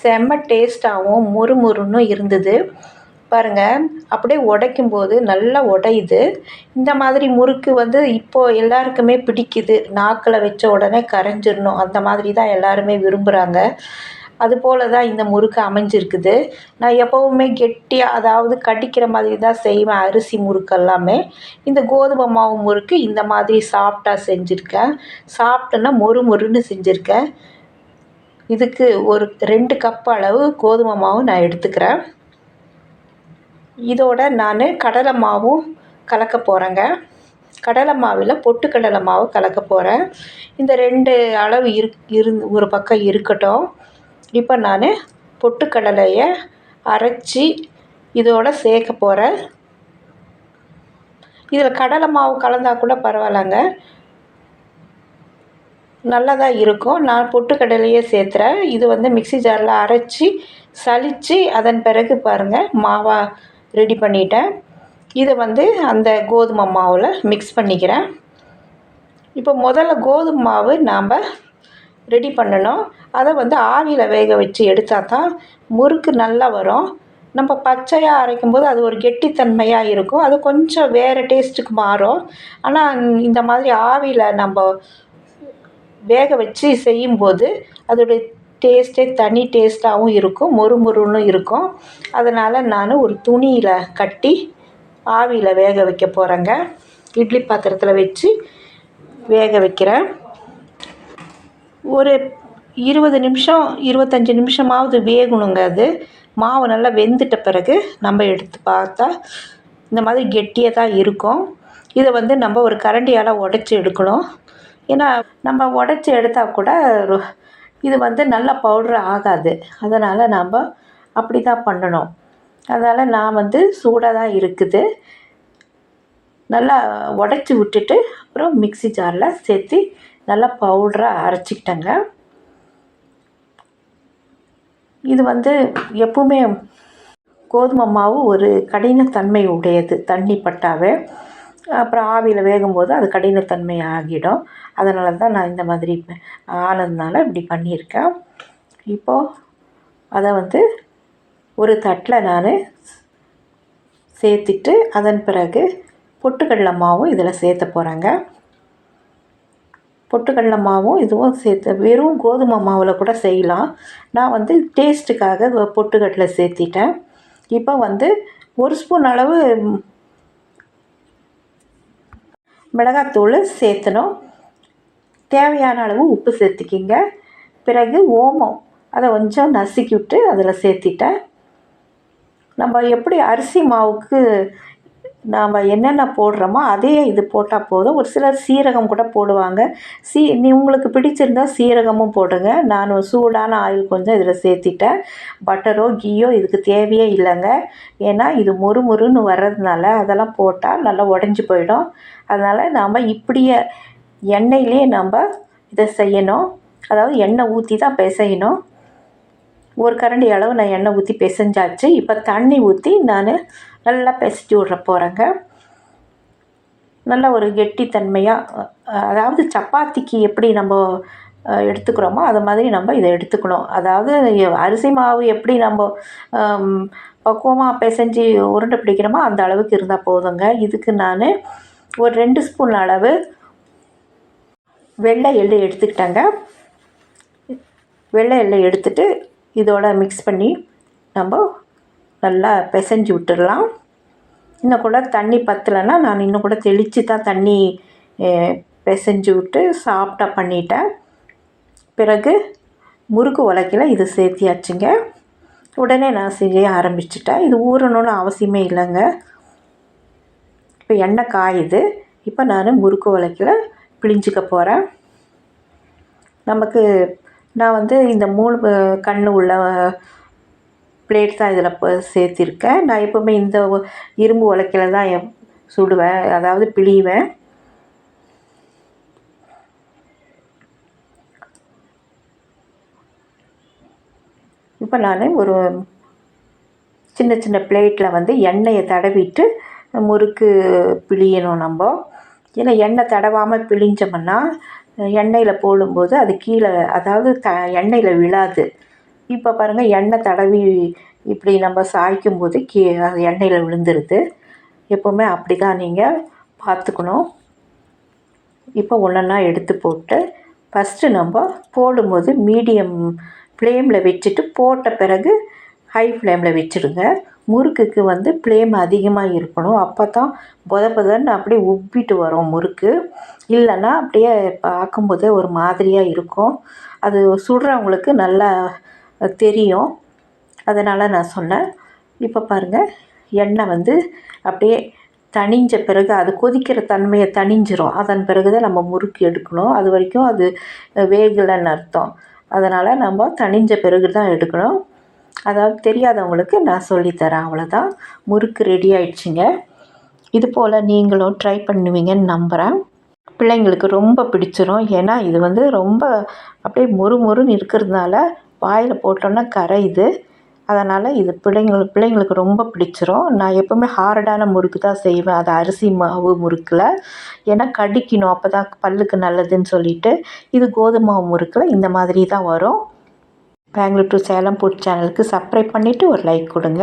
செம்ம டேஸ்ட்டாகவும் முறுமுறுன்னு இருந்தது. பாருங்கள் அப்படியே உடைக்கும் போது நல்லா உடையுது. இந்த மாதிரி முறுக்கு வந்து இப்போது எல்லாருக்குமே பிடிக்குது. நாக்கில் வச்ச உடனே கரைஞ்சிடணும். அந்த மாதிரி தான் எல்லாருமே விரும்புகிறாங்க அதுபோல் தான் இந்த முறுக்கு அமைஞ்சிருக்குது. நான் எப்போவுமே கெட்டியாக அதாவது கடிக்கிற மாதிரி தான் செய்வேன் அரிசி முறுக்கு எல்லாமே. இந்த கோதுமை மாவு முறுக்கு இந்த மாதிரி சாஃப்டாக செஞ்சுருக்கேன். சாஃப்ட்டுன்னா மொறு மொறுன்னு செஞ்சுருக்கேன். இதுக்கு ஒரு ரெண்டு கப் அளவு கோதுமை மாவு நான் எடுத்துக்கிறேன். இதோட நான் கடலை மாவும் கலக்க போகிறேங்க கடலை மாவில் பொட்டுக்கடலை மாவு கலக்க போகிறேன் இந்த ரெண்டு அளவு இரு இரு ஒரு பக்கம் இருக்கட்டும். இப்போ நான் பொட்டுக்கடலையை அரைச்சி இதோட சேர்க்க போகிறேன் இதில் கடலை மாவு கலந்தால் கூட பரவாயில்லங்க. நல்லதாக இருக்கும். நான் பொட்டுக்கடலையே சேர்த்துறேன். இது வந்து மிக்ஸி ஜாரில் அரைச்சி சலித்து அதன் பிறகு பாருங்கள் மாவாக ரெடி பண்ணிட்டேன். இதை வந்து அந்த கோதுமை மாவில் மிக்ஸ் பண்ணிக்கிறேன். இப்போ முதல்ல கோதுமை மாவு நாம் ரெடி பண்ணணும். அதை வந்து ஆவியில் வேக வச்சு எடுத்தால் தான் முறுக்கு நல்லா வரும். நம்ம பச்சையாக அரைக்கும்போது அது ஒரு கெட்டித்தன்மையாக இருக்கும். அது கொஞ்சம் வேறு டேஸ்ட்டுக்கு மாறும். ஆனால் இந்த மாதிரி ஆவியில் நம்ம வேக வச்சு செய்யும்போது அதோடைய டேஸ்ட்டே தனி டேஸ்ட்டாகவும் இருக்கும் மொறுமொறுன்னு இருக்கும். அதனால் நான் ஒரு துணியில் கட்டி ஆவியில் வேக வைக்க போகிறேங்க இட்லி பாத்திரத்தில் வச்சு வேக வைக்கிறேன். ஒரு இருபது நிமிஷம் இருபத்தஞ்சி நிமிஷமாவது வேகணுங்க அது. மாவு நல்லா வெந்துட்ட பிறகு நம்ம எடுத்து பார்த்தா இந்த மாதிரி கெட்டியாக தான் இருக்கும். இதை வந்து நம்ம ஒரு கரண்டியால் உடச்சி எடுக்கணும். ஏன்னா நம்ம உடச்சி எடுத்தால் கூட ரொ- இது வந்து நல்ல பவுட்ரு ஆகாது. அதனால் நாம் அப்படி தான் பண்ணணும். அதனால் நான் வந்து சூடாக தான் இருக்குது. நல்லா உடச்சி விட்டுட்டு அப்புறம் மிக்ஸி ஜாரில் சேர்த்து நல்லா பவுடராக அரைச்சிக்கிட்டேங்க. இது வந்து எப்பவுமே கோதுமை மாவு ஒரு கடினத்தன்மை உடையது தண்ணி பட்டாவே. அப்புறம் ஆவியில் வேகும்போது அது கடினத்தன்மை ஆகிடும் அதனால தான் நான் இந்த மாதிரி ஆனதுனால இப்படி பண்ணியிருக்கேன். இப்போது அதை வந்து ஒரு தட்டில் நான் சேர்த்துட்டு அதன் பிறகு பொட்டுக்கடலை மாவும் இதில் சேர்த்த போகிறாங்க பொட்டுக்கடலை மாவும் இதுவும் சேர்த்து வெறும் கோதுமை மாவில் கூட செய்யலாம். நான் வந்து டேஸ்ட்டுக்காக பொட்டுக்கடலை சேர்த்திட்டேன். இப்போ வந்து ஒரு ஸ்பூன் அளவு மிளகாத்தூள் சேர்த்தணும். தேவையான அளவு உப்பு சேர்த்துக்கிங்க. பிறகு ஓமம். அதை கொஞ்சம் நசுக்கி விட்டு அதில் சேர்த்திட்டேன். நம்ம எப்படி அரிசி மாவுக்கு நாம் என்னென்ன போடுறோமோ அதே இது போட்டால் போதும். ஒரு சிலர் சீரகம் கூட போடுவாங்க. சீ நீ உங்களுக்கு பிடிச்சிருந்தா சீரகமும் போடுங்க. நான் சூடான ஆயில் கொஞ்சம் இதில் சேர்த்திட்டேன். பட்டரோ கீயோ இதுக்கு தேவையே இல்லைங்க. ஏன்னா இது மொறு மொறுன்னு வர்றதுனால அதெல்லாம் போட்டால் நல்லா உடஞ்சி போயிடும். அதனால் நாம் இப்படியே எண்ணெயிலே நம்ம இதை செய்யணும். அதாவது எண்ணெய் ஊற்றி தான் பிசையணும். ஒரு கரண்டி அளவு நான் எண்ணெய் ஊற்றி பிசைஞ்சாச்சு. இப்போ தண்ணி ஊற்றி நான் நல்லா பிசைஞ்சு விட்ற போகிறேங்க நல்லா ஒரு கெட்டித்தன்மையாக அதாவது சப்பாத்திக்கு எப்படி நம்ம எடுத்துக்கிறோமோ அது மாதிரி நம்ம இதை எடுத்துக்கணும். அதாவது அரிசி மாவு எப்படி நம்ம பக்குவமாக பிசைஞ்சு உருண்டை பிடிக்கிறோமோ அந்த அளவுக்கு இருந்தால் போதுங்க. இதுக்கு நான் ஒரு ரெண்டு ஸ்பூன் அளவு வெள்ளை எள்ளு எடுத்துக்கிட்டேங்க. வெள்ளை எள்ளை எடுத்துட்டு இதோட மிக்ஸ் பண்ணி நம்ம நல்லா பிசைஞ்சு விட்டுடலாம். இன்னும் கூட தண்ணி பத்தலைன்னா நான் இன்னும் கூட தெளித்து தான் தண்ணி பிசைஞ்சு விட்டு சாஃப்டாக பண்ணிட்டேன். பிறகு முறுக்கு உலக்கையில் இது சேர்த்தியாச்சுங்க. உடனே நான் செய்ய ஆரம்பிச்சிட்டேன். இது ஊறணும்னு அவசியமே இல்லைங்க. இப்போ எண்ணெய் காயுது. இப்போ நான் முறுக்கு உலக்கையில் பிழிஞ்சிக்க போகிறேன் நமக்கு நான் வந்து இந்த மூணு கண் உள்ள பிளேட் தான் இதில் இப்போ சேர்த்திருக்கேன். நான் எப்போவுமே இந்த இரும்பு உலக்கையில் தான் சுடுவேன். அதாவது பிழிவேன். இப்போ நான் ஒரு சின்ன சின்ன பிளேட்டில் வந்து எண்ணெயை தடவிட்டு முறுக்கு பிழியணும் நம்ம. ஏன்னா எண்ணெய் தடவாமல் பிழிஞ்சோம்னா எண்ணெயில் போடும்போது அது கீழே அதாவது த எண்ணெயில் விழாது. இப்போ பாருங்கள் எண்ணெய் தடவி இப்படி நம்ம சாய்க்கும் போது கீ அது எண்ணெயில் விழுந்துருது. எப்போவுமே அப்படி தான் நீங்கள் பார்த்துக்கணும். இப்போ ஒன்றா எடுத்து போட்டு ஃபஸ்ட்டு நம்ம போடும்போது மீடியம் ஃப்ளேமில் வச்சுட்டு போட்ட பிறகு ஹை ஃப்ளேமில் வச்சுடுங்க முறுக்குக்கு வந்து ஃப்ளேம் அதிகமாக இருக்கணும். அப்போ தான் புத புதன்னு அப்படியே உப்பிட்டு வரும் முறுக்கு. இல்லைன்னா அப்படியே பார்க்கும்போதே ஒரு மாதிரியாக இருக்கும். அது சுடுறவங்களுக்கு நல்லா தெரியும். அதனால் நான் சொன்னேன். இப்போ பாருங்கள் எண்ணெய் வந்து அப்படியே தணிஞ்ச பிறகு அது கொதிக்கிற தன்மையை தணிஞ்சிரும். அதன் பிறகு தான் நம்ம முறுக்கு எடுக்கணும். அது வரைக்கும் அது வேகலைன்னு அர்த்தம். அதனால் நம்ம தணிஞ்ச பிறகு தான் எடுக்கணும். அதாவது தெரியாதவங்களுக்கு நான் சொல்லித்தரேன். அவ்வளோதான் முறுக்கு ரெடி ஆயிடுச்சுங்க. இது போல் நீங்களும் ட்ரை பண்ணுவீங்கன்னு நம்புகிறேன் பிள்ளைங்களுக்கு ரொம்ப பிடிச்சிரும். ஏன்னா இது வந்து ரொம்ப அப்படியே மொறு மொறுன்னு இருக்கிறதுனால வாயில் போட்டோன்னா கரையுது அதனால் இது பிள்ளைங்களுக்கு பிள்ளைங்களுக்கு ரொம்ப பிடிச்சிரும். நான் எப்போவுமே ஹார்டான முறுக்கு தான் செய்வேன். அது அரிசி மாவு முறுக்கில். ஏன்னா கடிக்கணும். அப்போ தான் பல்லுக்கு நல்லதுன்னு சொல்லிட்டு இது கோதுமை மாவு முறுக்கில் இந்த மாதிரி தான் வரும். பெங்களூர் டு சேலம் ஃபுட் சேனலுக்கு சப்ஸ்கிரைப் பண்ணிவிட்டு ஒரு லைக் கொடுங்க.